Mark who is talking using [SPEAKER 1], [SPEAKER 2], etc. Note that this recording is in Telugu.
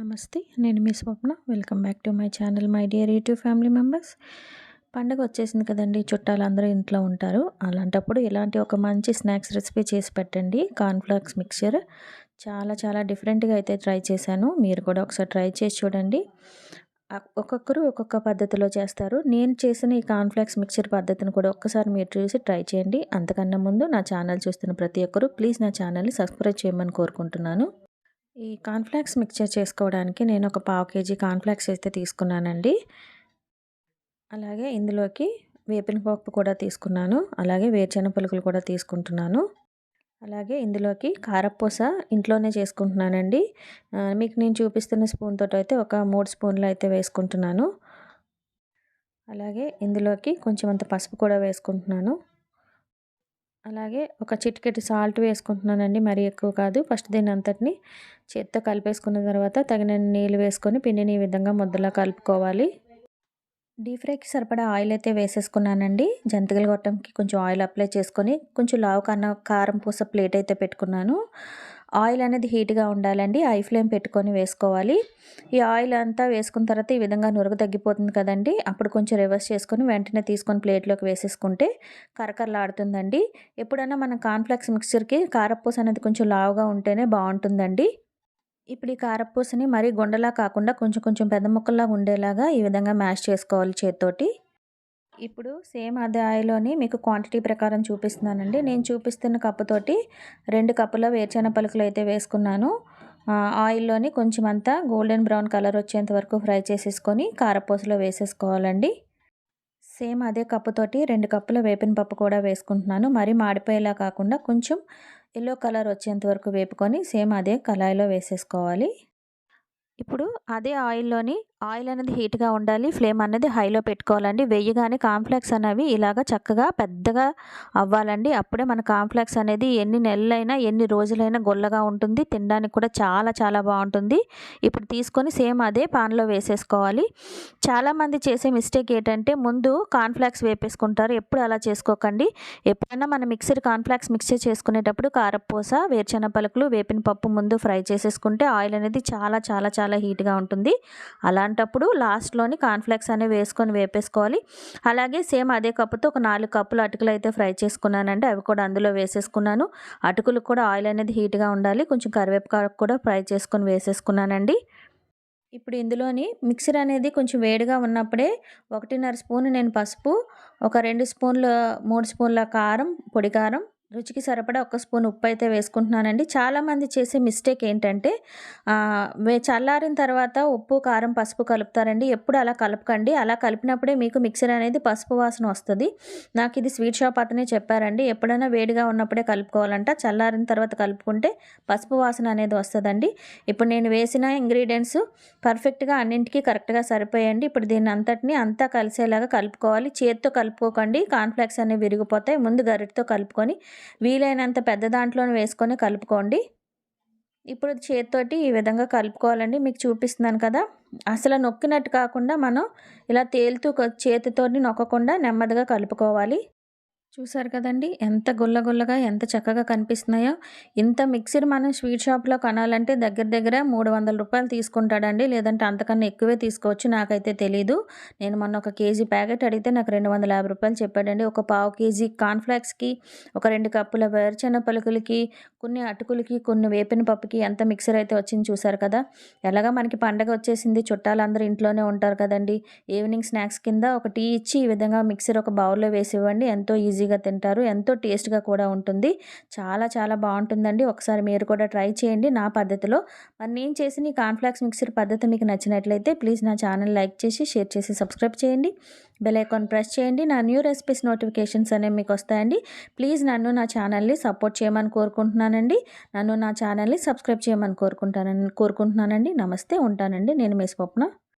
[SPEAKER 1] నమస్తే నేను మీ Swapna. Welcome back to my channel my dear YouTube family members. పండగ వచ్చేసింది కదండి చుట్టాలు అందరూ ఇంట్లో ఉంటారు. అలాంటప్పుడు ఇలాంటి ఒక మంచి స్నాక్స్ రెసిపీ చేసి పెట్టండి. కార్న్ఫ్లాక్స్ మిక్చర్ చాలా చాలా డిఫరెంట్గా అయితే ట్రై చేశాను. మీరు కూడా ఒకసారి ట్రై చేసి చూడండి. ఒక్కొక్కరు ఒక్కొక్క పద్ధతిలో చేస్తారు. నేను చేసిన ఈ కార్న్ఫ్లాక్స్ మిక్చర్ పద్ధతిని కూడా ఒక్కసారి మీరు చూసి ట్రై చేయండి. అంతకన్నా ముందు నా ఛానల్ చూస్తున్న ప్రతి ఒక్కరు ప్లీజ్ నా ఛానల్ని సబ్స్క్రైబ్ చేయమని కోరుకుంటున్నాను. ఈ కార్న్ఫ్లాక్స్ మిక్చర్ చేసుకోవడానికి నేను ఒక పావు కేజీ కార్న్ఫ్లాక్స్ అయితే తీసుకున్నానండి. అలాగే ఇందులోకి వేపిన పప్పు కూడా తీసుకున్నాను. అలాగే వేరుచెన పలుకులు కూడా తీసుకుంటున్నాను. అలాగే ఇందులోకి కారపూస ఇంట్లోనే చేసుకుంటున్నానండి. మీకు నేను చూపిస్తున్న స్పూన్ తోటి అయితే ఒక మూడు స్పూన్లు అయితే వేసుకుంటున్నాను. అలాగే ఇందులోకి కొంచెం అంత పసుపు కూడా వేసుకుంటున్నాను. అలాగే ఒక చిటికెట్ సాల్ట్ వేసుకుంటున్నానండి మరీ ఎక్కువ కాదు. ఫస్ట్ దీని అంతటిని చేత్తో కలిపేసుకున్న తర్వాత తగిన నీళ్ళు వేసుకొని పిండిని ఈ విధంగా ముద్దలా కలుపుకోవాలి. డీప్ ఫ్రైకి సరిపడా ఆయిల్ అయితే వేసేసుకున్నానండి. జంతికలు గొట్టంకి కొంచెం ఆయిల్ అప్లై చేసుకొని కొంచెం లావు కన్నా కారం పూస ప్లేట్ అయితే పెట్టుకున్నాను. ఆయిల్ అనేది హీట్గా ఉండాలండి. ఐ ఫ్లేమ్ పెట్టుకొని వేసుకోవాలి. ఈ ఆయిల్ అంతా వేసుకున్న తర్వాత ఈ విధంగా నురుగు తగ్గిపోతుంది కదండి. అప్పుడు కొంచెం రివర్స్ చేసుకొని వెంటనే తీసుకొని ప్లేట్లోకి వేసేసుకుంటే కరకరలాడుతుందండి. ఎప్పుడైనా మన కాన్ఫ్లెక్స్ మిక్చర్కి కారపూస అనేది కొంచెం లావుగా ఉంటేనే బాగుంటుందండి. ఇప్పుడు ఈ కారపూసని మరీ గుండలా కాకుండా కొంచెం కొంచెం పెద్ద ముక్కల్లా ఉండేలాగా ఈ విధంగా మ్యాష్ చేసుకోవాలి చేతితోటి. ఇప్పుడు సేమ్ అదే ఆయిల్లోని మీకు క్వాంటిటీ ప్రకారం చూపిస్తున్నానండి. నేను చూపిస్తున్న కప్పుతోటి రెండు కప్పుల వేరుచెన పలుకులు అయితే వేసుకున్నాను. ఆయిల్లోని కొంచెం అంతా గోల్డెన్ బ్రౌన్ కలర్ వచ్చేంత వరకు ఫ్రై చేసేసుకొని కారపూసలో వేసేసుకోవాలండి. సేమ్ అదే కప్పుతోటి రెండు కప్పుల వేపిన పప్పు కూడా వేసుకుంటున్నాను. మరి మాడిపోయేలా కాకుండా కొంచెం ఎల్లో కలర్ వచ్చేంత వరకు వేపుకొని సేమ్ అదే కళాయిలో వేసేసుకోవాలి. ఇప్పుడు అదే ఆయిల్లోని ఆయిల్ అనేది హీట్గా ఉండాలి. ఫ్లేమ్ అనేది హైలో పెట్టుకోవాలండి. వెయ్యగానే కాంప్లెక్స్ అనేవి ఇలాగ చక్కగా పెద్దగా అవ్వాలండి. అప్పుడే మన కాంప్లెక్స్ అనేది ఎన్ని నెలలైనా ఎన్ని రోజులైనా గొల్లగా ఉంటుంది. తినడానికి కూడా చాలా చాలా బాగుంటుంది. ఇప్పుడు తీసుకొని సేమ్ అదే పాన్లో వేసేసుకోవాలి. చాలామంది చేసే మిస్టేక్ ఏంటంటే ముందు కాన్ఫ్లాక్స్ వేపేసుకుంటారు. ఎప్పుడు అలా చేసుకోకండి. ఎప్పుడైనా మన మిక్సర్ కాన్ఫ్లాక్స్ మిక్సర్ చేసుకునేటప్పుడు కారపూస వేరుచెన పలుకులు వేపిన పప్పు ముందు ఫ్రై చేసేసుకుంటే ఆయిల్ అనేది చాలా చాలా చాలా హీట్గా ఉంటుంది. అలా అలాంటప్పుడు లాస్ట్లోని కాన్ఫ్లెక్స్ అనేవి వేసుకొని వేపేసుకోవాలి. అలాగే సేమ్ అదే కప్పుతో ఒక నాలుగు కప్పులు అటుకులు అయితే ఫ్రై చేసుకున్నానండి. అవి కూడా అందులో వేసేసుకున్నాను. అటుకులు కూడా ఆయిల్ అనేది హీట్గా ఉండాలి. కొంచెం కరివేపాకు కూడా ఫ్రై చేసుకొని వేసేసుకున్నానండి. ఇప్పుడు ఇందులోని మిక్సర్ అనేది కొంచెం వేడిగా ఉన్నప్పుడే ఒకటిన్నర స్పూన్ నేను పసుపు ఒక రెండు స్పూన్ల మూడు స్పూన్ల కారం పొడి కారం రుచికి సరిపడా ఒక స్పూన్ ఉప్పు అయితే వేసుకుంటున్నానండి. చాలామంది చేసే మిస్టేక్ ఏంటంటే చల్లారిన తర్వాత ఉప్పు కారం పసుపు కలుపుతారండి. ఎప్పుడు అలా కలపకండి. అలా కలిపినప్పుడే మీకు మిక్సర్ అనేది పసుపు వాసన వస్తుంది. నాకు ఇది స్వీట్ షాప్ అతనే చెప్పారండి. ఎప్పుడైనా వేడిగా ఉన్నప్పుడే కలుపుకోవాలంట. చల్లారిన తర్వాత కలుపుకుంటే పసుపు వాసన అనేది వస్తుందండి. ఇప్పుడు నేను వేసిన ఇంగ్రీడియంట్స్ పర్ఫెక్ట్గా అన్నింటికి కరెక్ట్గా సరిపోయండి ఇప్పుడు దీన్ని అంతటిని అంతా కలిసేలాగా కలుపుకోవాలి. చేతితో కలుపుకోకండి. కాన్ఫ్లెక్స్ అనేవి విరిగిపోతాయి. ముందు గరిటితో కలుపుకొని వీలైనంత పెద్ద దాంట్లో వేసుకొని కలుపుకోండి. ఇప్పుడు చేతితోటి ఈ విధంగా కలుపుకోవాలండి. మీకు చూపిస్తున్నాను కదా. అసలు నొక్కినట్టు కాకుండా మనం ఇలా తేలుతూ చేతితోటి నొక్కకుండా నెమ్మదిగా కలుపుకోవాలి. చూసారు కదండి? ఎంత గుల్ల గుల్లగా ఎంత చక్కగా కనిపిస్తున్నాయో. ఇంత మిక్సర్ మనం స్వీట్ షాప్లో కొనాలంటే దగ్గర దగ్గర మూడు వందల రూపాయలు తీసుకుంటాడండి. లేదంటే అంతకన్నా ఎక్కువే తీసుకోవచ్చు నాకైతే తెలీదు. నేను మొన్న ఒక కేజీ ప్యాకెట్ అడిగితే నాకు రెండు వందల యాభై రూపాయలు చెప్పాడండి. ఒక పావు కేజీ కార్న్ఫ్లాక్స్కి ఒక రెండు కప్పుల వేరుచెన్న పలుకులకి కొన్ని అటుకులకి కొన్ని వేపిన పప్పుకి ఎంత మిక్సర్ అయితే వచ్చింది చూసారు కదా. ఎలాగా మనకి పండగ వచ్చేసింది చుట్టాలందరూ ఇంట్లోనే ఉంటారు కదండి. ఈవినింగ్ స్నాక్స్ కింద ఒక టీ ఇచ్చి ఈ విధంగా మిక్సర్ ఒక బౌల్లో వేసి ఇవ్వండి. ఎంతో ఈజీ ఈజీగా తింటారు. ఎంతో టేస్ట్గా కూడా ఉంటుంది. చాలా చాలా బాగుంటుందండి. ఒకసారి మీరు కూడా ట్రై చేయండి నా పద్ధతిలో. మరి నేను చేసిన ఈ కాన్ఫ్లాక్స్ మిక్సర్ పద్ధతి మీకు నచ్చినట్లయితే ప్లీజ్ నా ఛానల్ లైక్ చేసి షేర్ చేసి సబ్స్క్రైబ్ చేయండి. బెల్ ఐకాన్ ప్రెస్ చేయండి. నా న్యూ రెసిపీస్ నోటిఫికేషన్స్ అనేవి మీకు వస్తాయండి. ప్లీజ్ నన్ను నా ఛానల్ని సపోర్ట్ చేయమని కోరుకుంటున్నానండి. నన్ను నా ఛానల్ని సబ్స్క్రైబ్ చేయమని కోరుకుంటానని కోరుకుంటున్నానండి. నమస్తే ఉంటానండి. నేను మీ స్వప్న.